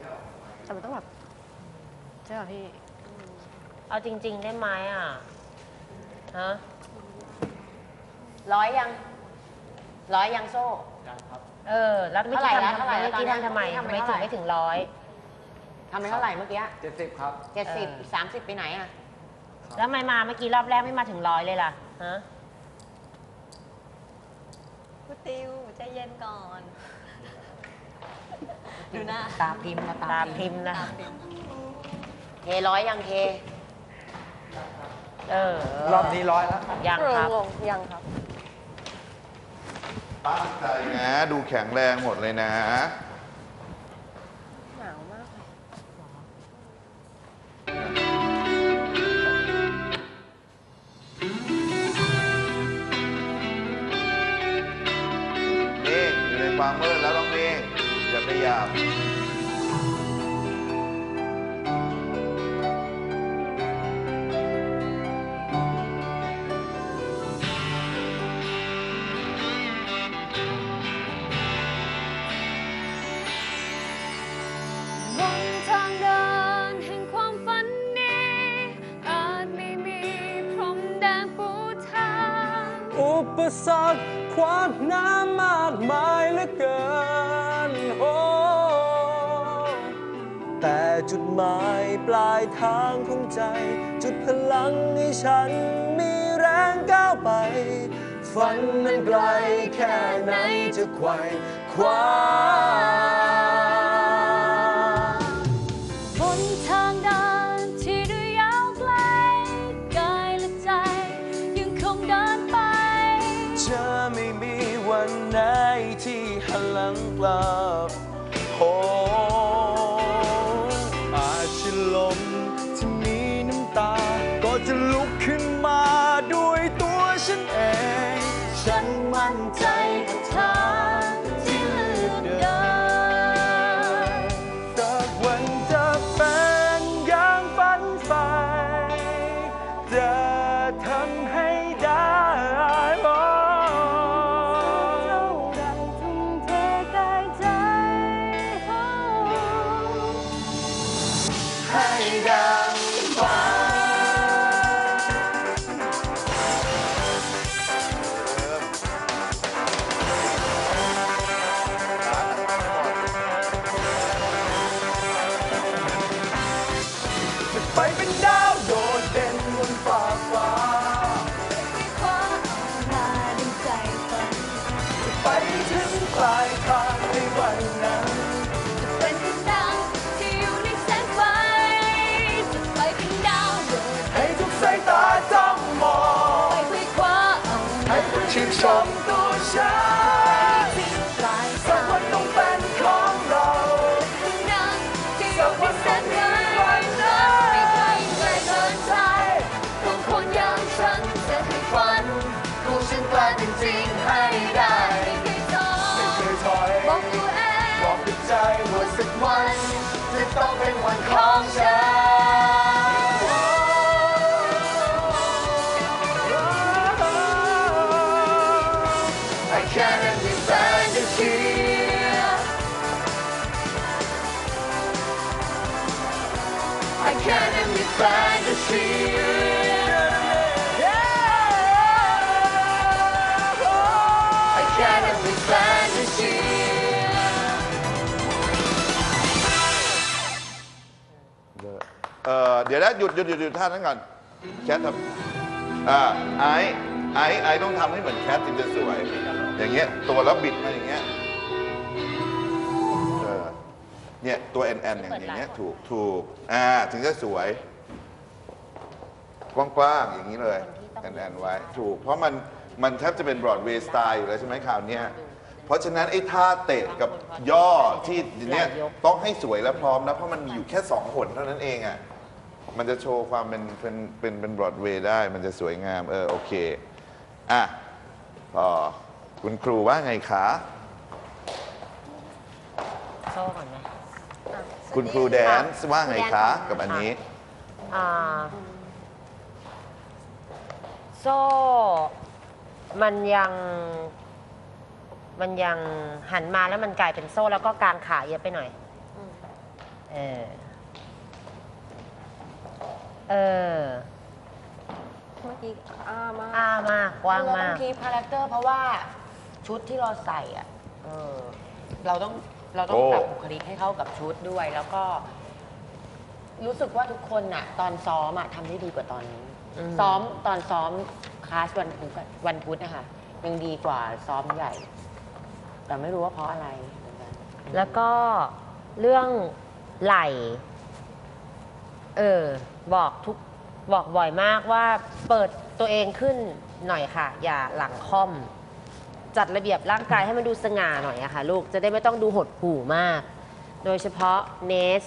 แบบแต่มันต้องแบบใช่ป่ะพี่ เอาจริง ๆ ได้ไหมอะ ฮะ ร้อยยัง ร้อยยังโซ่เออ แล้วเมื่อเท่าไหร่กี้ละทำเท่าไหร่ละเมื่อกี้ตอนนี้ทำทำไมทำทำไปไมเท่าถึไหร่งไม่ถึงร้อยทำไปเท่าไหร่เมื่อกี้เจ็ดสิบครับเจ็ดสิบเออสามสิบไปไหนอะ แล้วทำไมมาเมื่อกี้รอบแรกไม่มาถึงร้อยเลยล่ะ ฮะกูติวใจเย็นก่อน ดูหน้า ตาพิมพ์นะตามพิมพ์นะเทร้อยยังเท เออรอบนี้ร้อยแล้วยังครับงงยังครับตั้งใจนะ ดูแข็งแรงหมดเลยนะ อุปสรรคความน้ำมากมายเหลือเกินโอ้แต่จุดหมายปลายทางของใจ จุดพลังให้ฉันมีแรงก้าวไป ฝันนั้นไกลแค่ไหนจะไขว่คว้า ให้คุณชื่นชมตัวฉันที่ปลายสัทากงวันต้องเป็นของเรานั้นที่อยู่ในแสงไฟไม่เคยไกลเกินใจของคนอย่างฉันจะให้ฝันของฉันกลายเป็นจริงให้ได้ไม่เคยท้อไม่เคยถอยบอกตัวเองบอกกับใจว่าว่าสัสักกวัวันนจะต้องเป็นวันขขอองงฉัฉัน เออเดี๋ยวนะหยุดหยุดหยุดหยุดท่านั้นก่อนแคททำอ่าไอ้ไอ้ไอ้ต้องทำให้เหมือนแคทถึงจะสวย อย่างเงี้ยตัวแล้วบิดมาอย่างเงี้ยเออเนี่ยตัวแอนแอนอย่างอย่างเงี้ยถูกถูกอ่าถึงจะสวย กว้างๆอย่างนี้เลยแอนแอนไว้ ถูก เพราะมันมันแทบจะเป็นบรอดเวย์สไตล์อยู่แล้วใช่ไหมข่าวเนี้ยเพราะฉะนั้นไอ้ท่าเตะกับย่อที่เนี้ยต้องให้สวยและพร้อมนะเพราะมันมีอยู่แค่สองหนเท่านั้นเองอะ มันจะโชว์ความเป็นเป็นเป็นเป็นบรอดเวย์ได้ มันจะสวยงาม เออ โอเค อะพอคุณครูว่าไงคะ โซ่ก่อนไหมคุณครูแดนซ์ว่าไงคะ กับอันนี้ อ่า โซ่ มันยัง มันยังหันมาแล้วมันกลายเป็นโซ่แล้วก็กางขาเยอะไปหน่อยเออ เออ เมื่อกี้อ้ามากอ้ามากกว้างเราต้มาอก งคีคาแรคเตอร์เพราะว่าชุดที่เราใส่อะเออเราต้องเราต้องโอ้ ปรับบุคลิกให้เข้ากับชุดด้วย แล้วก็ รู้สึกว่าทุกคนน่ะ ตอนซ้อมอะทำได้ดีกว่าตอนนี้ อืม ซ้อมตอนซ้อมคลาสวันพุธอะวันพุธนะคะยังดีกว่าซ้อมใหญ่ แต่ไม่รู้ว่าเพราะอะไรเหมือนกันแล้วก็เรื่องไหล เออ บอกทุกบอกบ่อยมากว่าเปิดตัวเองขึ้นหน่อยค่ะ อย่าหลังค่อม จัดระเบียบร่างกายให้มันดูสง่าหน่อยอะค่ะ ลูกจะได้ไม่ต้องดูหดหู่มาก โดยเฉพาะเนส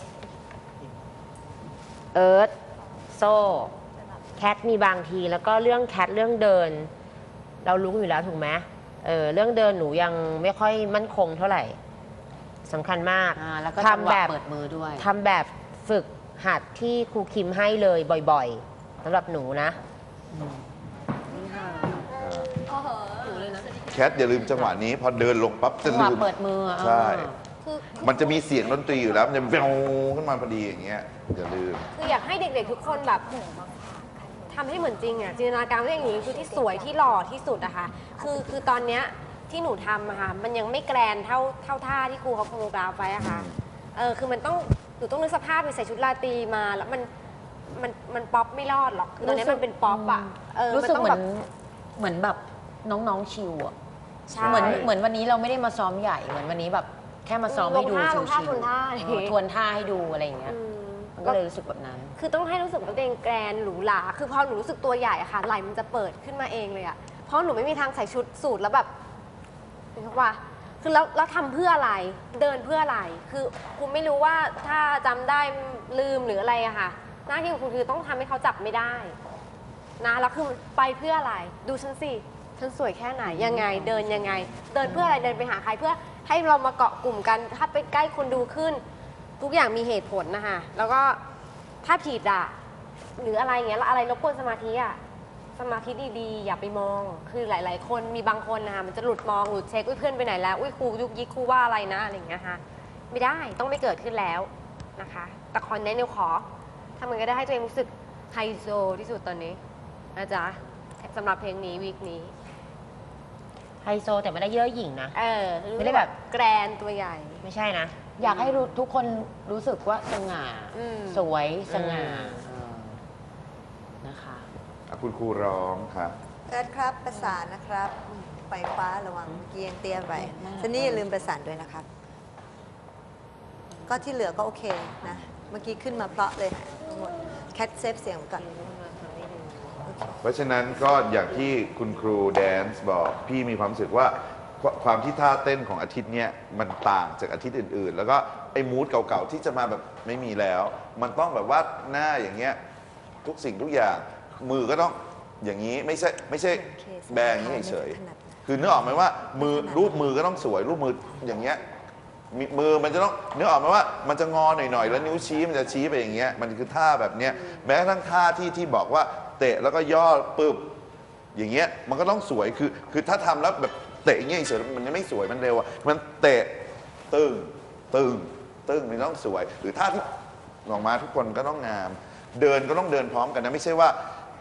เอิร์ธโซ่แคทมีบางที แล้วก็เรื่องแคทเรื่องเดิน เรารู้อยู่แล้วถูกไหมเออเรื่องเดินหนูยังไม่ค่อยมั่นคงเท่าไหร่สำคัญมากอ่าแล้วก็จังหทำวะแบบเปิดมือด้วย ทำแบบฝึก หัดที่ครูคิมให้เลยบ่อยๆสำหรับหนูนะแคทอย่าลืมจังหวะนี้ พอเดินลงปั๊บจะจังหลืวะมเปิดมืออะใช่คือมันจะมีเสียงดนตรีอยู่แล้ว มันจะแววขึ้นมาพอดีอย่างเงี้ยอย่าลืม คืออยากให้เด็กๆ ทุกคนแบบทำให้เหมือนจริงอะจินตนาการว่าอย่างนี้คือที่สวยที่หล่อที่สุดอะค่ะคือคือตอนเนี้ยที่หนูทำอะค่ะมันยังไม่แกรนเท่าเท่าท่าที่ครูเขาโคโรกราฟไว้อะค่ะเออคือมันต้อง หนูต้องนึกสภาพไปใส่ชุดราตรีมาแล้วมันมันมันป๊อปไม่รอดหรอกคือตอนนี้มันเป็นป๊อปอะเออรู้สึกต้งเหมืแบอนบเหมือนแบบน้องๆชิวอะใช่ เหมือนเหมือนวันนี้เราไม่ได้มาซ้อมใหญ่เหมือนวันนี้แบบ แค่มาซ้อมให้ดูลงท่าชิลงท่าวๆทวนท่าเออทวนท่าให้ดูอะไรอย่างเงี้ยอืมมันก็เลยรู้สึกแบบนั้น คือต้องให้รู้สึกว่าตัวเองแกรนหรูหราคือพอหนูรู้สึกตัวใหญ่อะค่ะไหล่มันจะเปิดขึ้นมาเองเลยอะเพราะหนูไม่มีทางใส่ชุดสูทแล้วแบบเห็นปะ คือแล้วแล้วทำเพื่ออะไร เดินเพื่ออะไร คือคุณไม่รู้ว่าถ้าจำได้ลืมหรืออะไรอะค่ะ หน้าที่ของคุณคือต้องทำให้เขาจับไม่ได้ นะแล้วคือไปเพื่ออะไร ดูฉันสิฉันสวยแค่ไหนยังไง เดินยังไง เดินเพื่ออะไรเดินไปหาใครเพื่อให้เรามาเกาะกลุ่มกัน ถ้าไปใกล้คนดูขึ้น ทุกอย่างมีเหตุผลนะคะแล้วก็ถ้าผิดอะหรืออะไรอย่างเงี้ยแล้วอะไรรบกวนสมาธิอะ สมาธิดีๆ อย่าไปมอง คือหลาย ๆ คนมีบางคนนะคะมันจะหลุดมองหลุดเช็คอุ้ยเพื่อนไปไหนแล้วอุ้ยครูยุกยิกครูว่าอะไรนะอะไรอย่างเงี้ยค่ะไม่ได้ต้องไม่เกิดขึ้นแล้วนะคะ แต่คอนเน้นเนวขอทำมันก็ได้ให้ตัวเองรู้สึกไฮโซที่สุดตอนนี้นะจ๊ะสำหรับเพลงนี้วีคนี้ ไฮโซแต่ไม่ได้เยอะหยิ่งนะ เออไม่ได้แบบ แกรนตัวใหญ่ ไม่ใช่นะ อยากให้รู้ทุกคนรู้สึกว่าสง่า อืม สวยสง่า อืมเออนะคะ อะคุณครูร้องครับเอิร์ธครับประสานนะครับไฟฟ้าระวังเมื่อกี้ยังเตี้ยไปทีนี้อย่าลืมประสานด้วยนะครับ ก็ที่เหลือก็โอเคนะ เมื่อกี้ขึ้นมาเพราะเลยทั้งหมดแคทเซฟเสียงก่อนเพราะฉะนั้นก็อย่างที่คุณครูแดนซ์บอกพี่มีความรู้สึกว่าควความที่ท่าเต้นของอาทิตย์เนี้ยมันต่างจากอาทิตย์อื่น ๆ แล้วก็ไอ้มูดเก่าๆที่จะมาแบบไม่มีแล้ว มันต้องแบบว่าหน้าอย่างเงี้ยทุกสิ่งทุกอย่าง มือก็ต้องอย่างนี้ไม่ใช่ไม่ใช่แบงอย่างนี้เฉยๆคือนึกออกไหมว่ามือรูปมือก็ต้องสวย รูปมืออย่างเงี้ยมีมือมันจะต้องนึกออกไหมว่ามันจะงอหน่อยๆ แล้วนิ้วชี้มันจะชี้ไปอย่างเงี้ยมันคือท่าแบบเนี้ยแม้กระทั่งท่าที่ที่บอกว่าเตะแล้วก็ย่อปึ๊บอย่างเงี้ยมันก็ต้องสวยคือคือถ้าทำแล้วแบบเตะอย่างเงี้ยเฉยๆมันยังไม่สวยมันเร็วอะมันเตะตึงตึงตึงมันต้องสวย หรือท่าที่ออกมาทุกคนก็ต้องงาม เดินก็ต้องเดินพร้อมกันนะไม่ใช่ว่า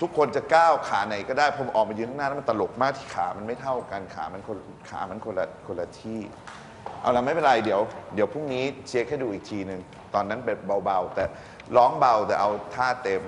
ทุกคนจะก้าวขาไหนก็ได้ผมออกมายืนข้างหน้าแล้วมันตลกมากที่ขามันไม่เท่ากันขามันคนขามันคนละคนละที่ เอาละไม่เป็นไรเดี๋ยวเดี๋ยวพรุ่งนี้เช็คให้ดูอีกทีหนึ่งตอนนั้นแบบเบาๆ แต่ร้องเบาแต่เอาท่าเต็ม